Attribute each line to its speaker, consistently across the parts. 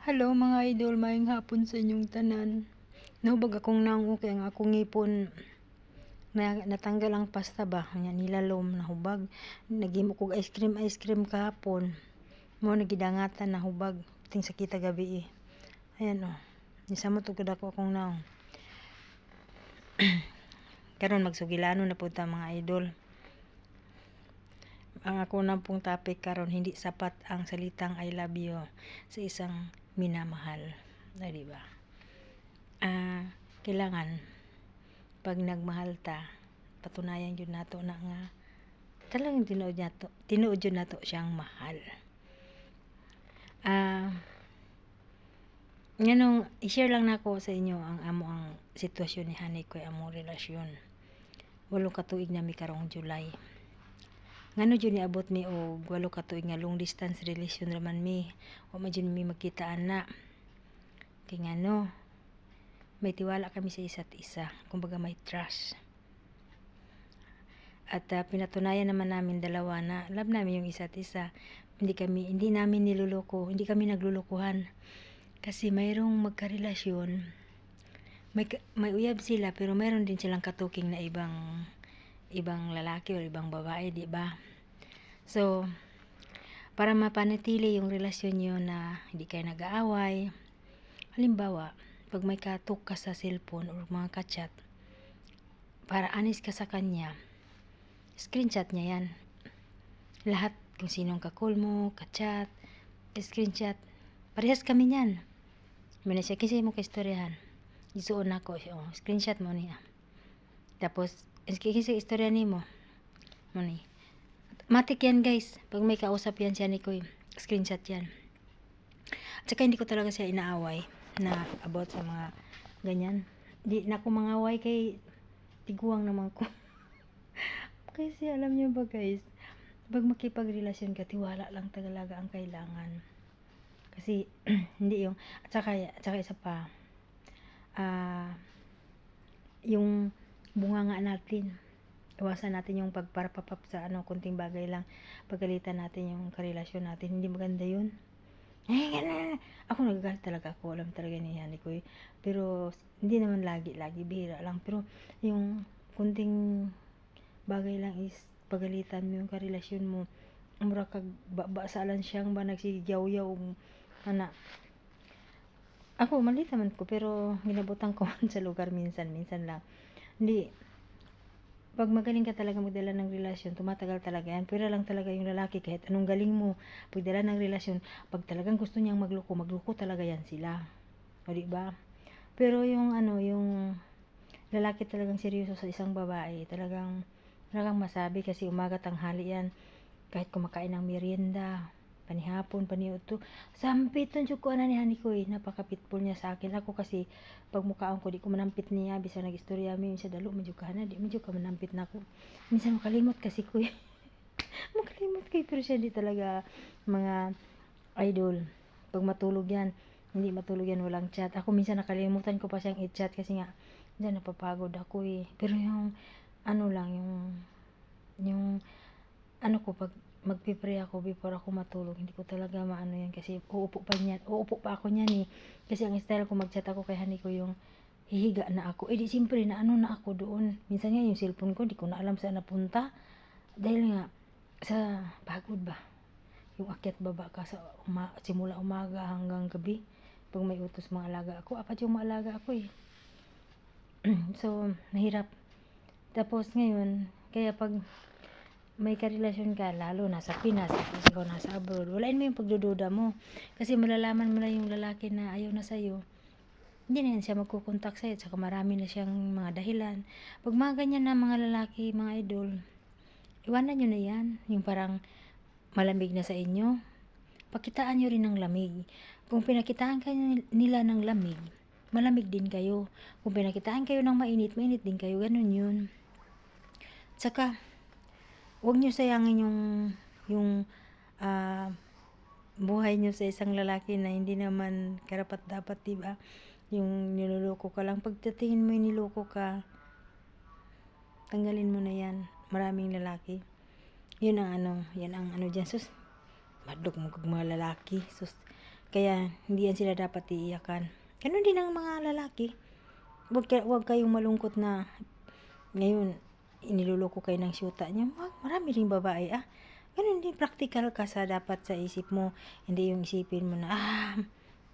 Speaker 1: Hello mga idol, mayong hapon sa inyong tanan. Nahubag akong nango kaya ang akong ngipon. Na natanggal ang pasta ba? Nya nilalom nahubag nagimo kog ice cream ice cream kahapon. Mo nagidangatan nahubag ting sakita gabi eh. ayan oh. Nisamot og dako akong naong. Karon magsugilano na pud ta mga idol. Ang ako na pong topic karon hindi sapat ang salitang I love you sa isang minamahal. Na di ba? Ah, kailangan pag nagmahal ta, patunayan yun nato na nga talagang tinuod nato, tinuod yun nato siyang mahal. Ah, nganong i-share lang nako sa inyo ang amo ang sitwasyon ni Hanay ko among relasyon. Walo ka tuig na mi karong July ngano jud ni abot mi og walo ka tuig nga long distance relation raman mi? Wa man jud mi magkita ana? Kay ngano? May tiwala kami sa isa't isa. Kumbaga may trust. At uh, pinatunayan naman namin dalawa na love namin yung isa't isa. Hindi kami hindi namin niluloko hindi kami naglulukuhan kasi mayroong magkarelasyon. May may uyab sila pero mayroon din silang katuking na ibang ibang lalaki o ibang babae, di ba? So, para mapanatili yung relasyon nyo na hindi kayo nag-aaway, halimbawa, pag may katok ka sa cellphone o mga kachat, para anis ka sa kanya, screenshot niya yan. Lahat kung sinong kakul mo, kachat, screenshot, parehas kami niyan. Muna siya, kasi mo kaistoryahan. Isuon ako, oh, screenshot mo niya. Tapos, Kiki sa istorya ni mo. Mani. Matik yan guys. Pag may kausap yan siya ni Koy. Screenshot yan. At saka hindi ko talaga siya inaaway na about sa mga ganyan. Di na ako mangaway kay tiguang naman ko. Kasi alam niyo ba guys, pag makipagrelasyon ka, tiwala lang talaga ang kailangan. Kasi hindi yung at saka at saka isa pa ah uh, yung bunga nga natin. Iwasan natin yung pagparapapap sa ano, kunting bagay lang. Pagalitan natin yung karelasyon natin. Hindi maganda yun. Eh, ako nagagalit talaga ako. Alam talaga ni Yani ko eh. Pero, hindi naman lagi, lagi, bihira lang. Pero, yung kunting bagay lang is pagalitan mo yung karelasyon mo. Mura kag baba sa alan siyang ba nagsigiyaw-yaw ana ako malit naman ko pero minabutan ko sa lugar minsan minsan lang hindi. Pag magaling ka talaga magdala ng relasyon, tumatagal talaga yan. Pero lang talaga yung lalaki, kahit anong galing mo, pagdala ng relasyon, pag talagang gusto niyang magluko, magluko talaga yan sila. O di ba? Pero yung ano, yung lalaki talagang seryoso sa isang babae, talagang talagang masabi kasi umaga tanghali yan. Kahit kumakain ng merienda, panihapon, paniuto. Sampiton jud ko ana ni hani ko eh. Napaka-pitful niya sa akin. Ako kasi pag mukhaon ko di ko manampit niya bisa nag-istorya mi sa dalo medyo na di medyo ka manampit na ako. Minsan makalimot kasi ko eh. makalimot kay pero siya di talaga mga idol. Pag matulog yan, hindi matulog yan walang chat. Ako minsan nakalimutan ko pa siyang i-chat kasi nga diyan napapagod ako eh. Pero yung ano lang yung yung ano ko pag magpipray ako before ako matulog. Hindi ko talaga maano yan kasi uupo pa niyan. Uupo pa ako niyan eh. Kasi ang style ko magchat ako kay hani ko yung hihiga na ako. Eh di siyempre na ano na ako doon. Minsan nga yung cellphone ko, di ko na alam saan napunta. Dahil nga sa pagod ba. Yung akyat baba ka sa uma, simula umaga hanggang gabi. Pag may utos mga alaga ako, apat yung mga alaga ako eh. so, nahirap. Tapos ngayon, kaya pag may karelasyon ka, lalo nasa Pinas, tapos ikaw nasa abroad, walain mo yung pagdududa mo. Kasi malalaman mo na yung lalaki na ayaw na sa'yo. Hindi na yan siya magkukontak sa'yo, saka marami na siyang mga dahilan. Pag mga ganyan na mga lalaki, mga idol, iwanan nyo na yan. Yung parang malamig na sa inyo. Pakitaan nyo rin ng lamig. Kung pinakitaan kayo nila ng lamig, malamig din kayo. Kung pinakitaan kayo ng mainit, mainit din kayo. Ganun yun. Tsaka, huwag niyo sayangin yung yung uh, buhay niyo sa isang lalaki na hindi naman karapat dapat, 'di ba? Yung niloloko ka lang pagtatingin mo yung niloko ka, tanggalin mo na 'yan. Maraming lalaki. 'Yun ang ano, 'yan ang ano diyan sus. Madog mo kag mga lalaki. Sus Kaya hindi yan sila dapat iiyakan. Ganun din ang mga lalaki. Huwag, ka- huwag kayong malungkot na ngayon iniluloko kayo ng syuta niyo. Wag, marami ring babae ah. Ganun din, practical ka sa dapat sa isip mo. Hindi yung isipin mo na, ah,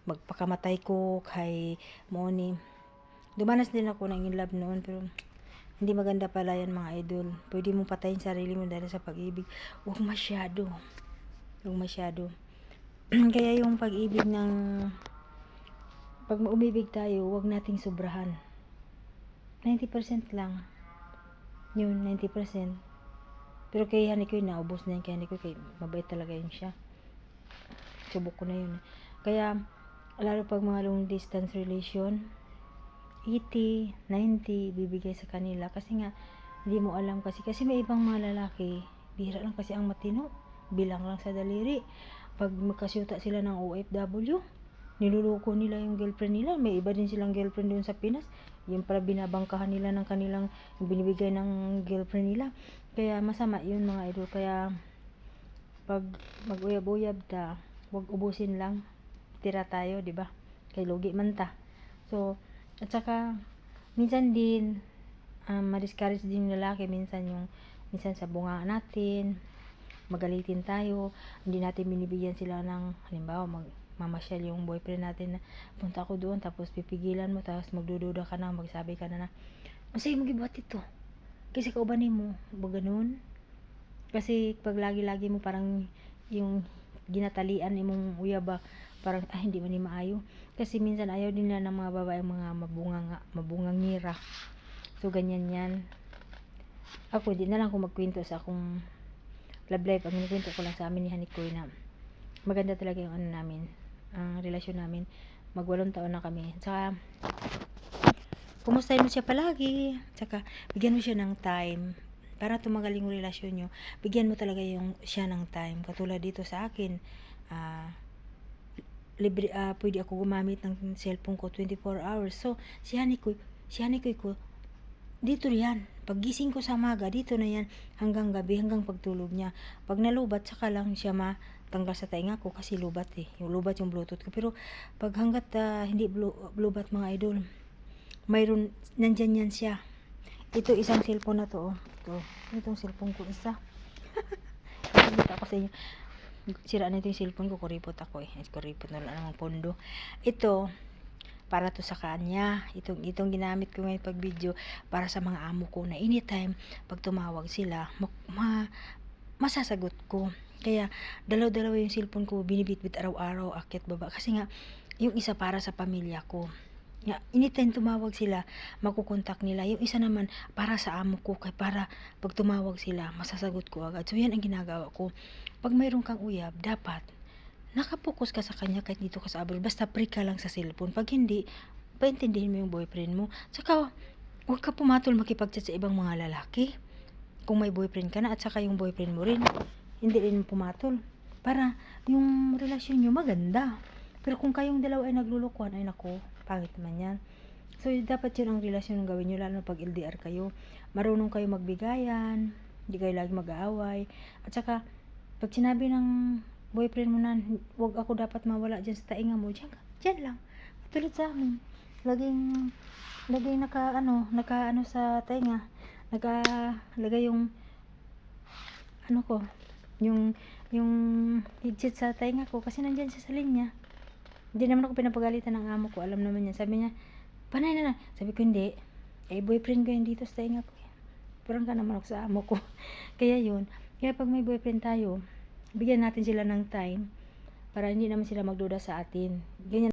Speaker 1: magpakamatay ko kay Moni. Dumanas din ako ng in love noon, pero hindi maganda pala yan mga idol. Pwede mo patayin sarili mo dahil sa pag-ibig. Huwag masyado. Huwag masyado. Kaya yung pag-ibig ng pag umibig tayo, huwag nating sobrahan. 90% lang. Yun, 90%. Pero kay Hani ko naubos na yun. Kay Hani ko, kay, mabait talaga yun siya. Subok ko na yun. Kaya, lalo pag mga long distance relation, 80, 90, bibigay sa kanila. Kasi nga, hindi mo alam kasi. Kasi may ibang mga lalaki, bihira lang kasi ang matino. Bilang lang sa daliri. Pag magkasyuta sila ng OFW, niluloko nila yung girlfriend nila. May iba din silang girlfriend doon sa Pinas. Yung pala binabangkahan nila ng kanilang binibigay ng girlfriend nila. Kaya masama yun mga idol. Kaya pag mag-uyab-uyab ta, wag ubusin lang. Tira tayo, di ba? Kay logi man ta. So, at saka, minsan din, um, ma-discourage din yung lalaki. Minsan yung, minsan sa bunga natin, magalitin tayo, hindi natin binibigyan sila ng, halimbawa, mag, mamasyal yung boyfriend natin na punta ako doon tapos pipigilan mo tapos magdududa ka na magsabi ka na na masaya mo gibuhat ito. Kasi kaubanin mo. Ba ganun? Kasi pag lagi-lagi mo parang yung ginatalian imong uyaba parang ah hindi man ni maayo. Kasi minsan ayaw din nila ng mga babae mga mabunga nga mabungang ngira so ganyan yan. Ako di na lang kung magkwento sa akong love life. Ang kwento ko lang sa amin ni Hanikoy na maganda talaga yung ano namin ang relasyon namin. Magwalong taon na kami. Saka kumustahin mo siya palagi. Saka bigyan mo siya ng time. Para tumagal yung relasyon nyo bigyan mo talaga yung siya ng time. Katulad dito sa akin ah libre ah, pwede ako gumamit ng cellphone ko 24 hours. So si Hanikoy si Hanikoy ko dito yan. Paggising ko sa maga dito na yan. Hanggang gabi hanggang pagtulog niya. Pag nalubat saka lang siya matanggal sa tainga ko kasi lubat eh. Yung lubat yung bluetooth ko. Pero pag hanggat ah, hindi blu- lubat mga idol mayroon nandyan yan siya. Ito isang cellphone na to oh. ito itong cellphone ko isa. Pakikita ko sa inyo. Sira na ito yung cellphone ko kuripot ako eh. Kuripot na lang ang pondo. Ito para to sa kanya. Itong itong ginamit ko ngayon pag video para sa mga amo ko na anytime pag tumawag sila ma, ma- masasagot ko kaya dalaw-dalawa yung cellphone ko binibitbit araw-araw akit baba. Kasi nga yung isa para sa pamilya ko. Nga anytime tumawag sila makukontak nila. Yung isa naman para sa amo ko kay para pag tumawag sila masasagot ko agad. So yan ang ginagawa ko. Pag mayroon kang uyab dapat nakapokus ka sa kanya kahit dito ka sa abroad. Basta pre ka lang sa cellphone. Pag hindi paintindihin mo yung boyfriend mo. Saka huwag ka pumatol makipagchat sa ibang mga lalaki. Kung may boyfriend ka na at saka yung boyfriend mo rin hindi rin pumatol. Para yung relasyon nyo maganda. Pero kung kayong dalawa ay naglulukuhan ay nako pangit naman yan. So dapat yun ang relasyon ng gawin nyo lalo pag LDR kayo. Marunong kayo magbigayan hindi kayo lagi mag-aaway. At saka pag sinabi ng boyfriend mo na wag ako dapat mawala dyan sa tainga mo dyan, dyan lang. Tulad sa amin. Laging laging naka ano naka ano sa tainga naka lagay yung ano ko yung yung headset sa tainga ko kasi nandyan siya sa linya. Hindi naman ako pinapagalitan ng amo ko. Alam naman niya. Sabi niya panay na na sabi ko hindi. Eh boyfriend ko yun dito sa tainga ko. Parang ka naman ako sa amo ko. Kaya yun. Kaya pag may boyfriend tayo bigyan natin sila ng time para hindi naman sila magduda sa atin. Ganyan